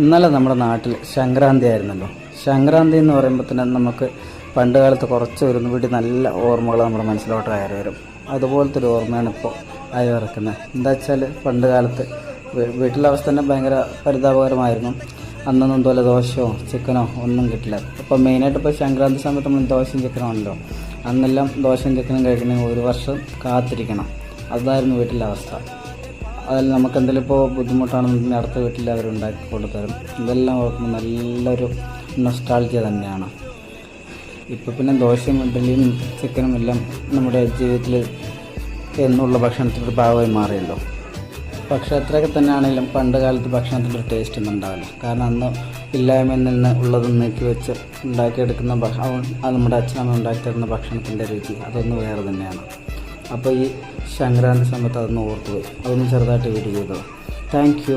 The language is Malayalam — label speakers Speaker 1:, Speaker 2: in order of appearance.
Speaker 1: ഇന്നലെ നമ്മുടെ നാട്ടിൽ സംക്രാന്തി ആയിരുന്നല്ലോ. സംക്രാന്തി എന്ന് പറയുമ്പോൾ തന്നെ നമുക്ക് പണ്ട് കാലത്ത് കുറച്ച് വരുന്ന വീട്ടിൽ നല്ല ഓർമ്മകൾ നമ്മുടെ മനസ്സിലോട്ട് കയറി വരും. അതുപോലത്തെ ഒരു ഓർമ്മയാണ് ഇപ്പോൾ അയവിറക്കുന്നത് എന്താ വെച്ചാൽ പണ്ട് കാലത്ത് വീട്ടിലെ അവസ്ഥ തന്നെ ഭയങ്കര പരിതാപകരമായിരുന്നു. അന്നൊന്നും പോലെ ദോശയോ ചിക്കനോ ഒന്നും കിട്ടില്ല. അപ്പോൾ മെയിനായിട്ട് ഇപ്പോൾ സംക്രാന്തി സമയത്ത് നമ്മൾ ദോശയും ചിക്കനും ആണല്ലോ. അന്നെല്ലാം ദോശയും ചിക്കനും കഴിക്കണമെങ്കിൽ ഒരു വർഷം കാത്തിരിക്കണം. അതായിരുന്നു വീട്ടിലെ അവസ്ഥ. അതിൽ നമുക്ക് എന്തെങ്കിലും ഇപ്പോൾ ബുദ്ധിമുട്ടാണെന്നുണ്ടെങ്കിൽ അടുത്ത വീട്ടിൽ അവർ ഉണ്ടാക്കി കൊടുത്തരും. ഇതെല്ലാം ഓർക്കുമ്പോൾ നല്ലൊരു നൊസ്റ്റാൾജിയ തന്നെയാണ്. ഇപ്പോൾ പിന്നെ ദോശയും ഇഡ്ഡലിയും ചിക്കനും എല്ലാം നമ്മുടെ ജീവിതത്തിൽ എന്നുള്ള ഭക്ഷണത്തിന്റെ ഭാഗമായി മാറിയല്ലോ. പക്ഷേ അത്രയൊക്കെ തന്നെ ആണെങ്കിലും പണ്ട് കാലത്ത് ഭക്ഷണത്തിന്റെ ഒരു ടേസ്റ്റ് ഒന്നും ഉണ്ടാവില്ല. കാരണം അന്ന് ഇല്ലായ്മയിൽ നിന്ന് ഉള്ളത് നീക്കി വെച്ച് ഉണ്ടാക്കിയെടുക്കുന്ന ഭക്ഷണം അത് നമ്മുടെ അച്ഛനമ്മ ഉണ്ടാക്കി തരുന്ന ഭക്ഷണത്തിന്റെ രുചി അതൊന്ന് വേറെ തന്നെയാണ്. അപ്പോൾ ഈ സംക്രാന്തി സമയത്ത് അതൊന്ന് ഓർത്ത് പോയി. അതൊന്ന് ചെറുതായിട്ട് വീട്ടിൽ ചെയ്തോ. താങ്ക്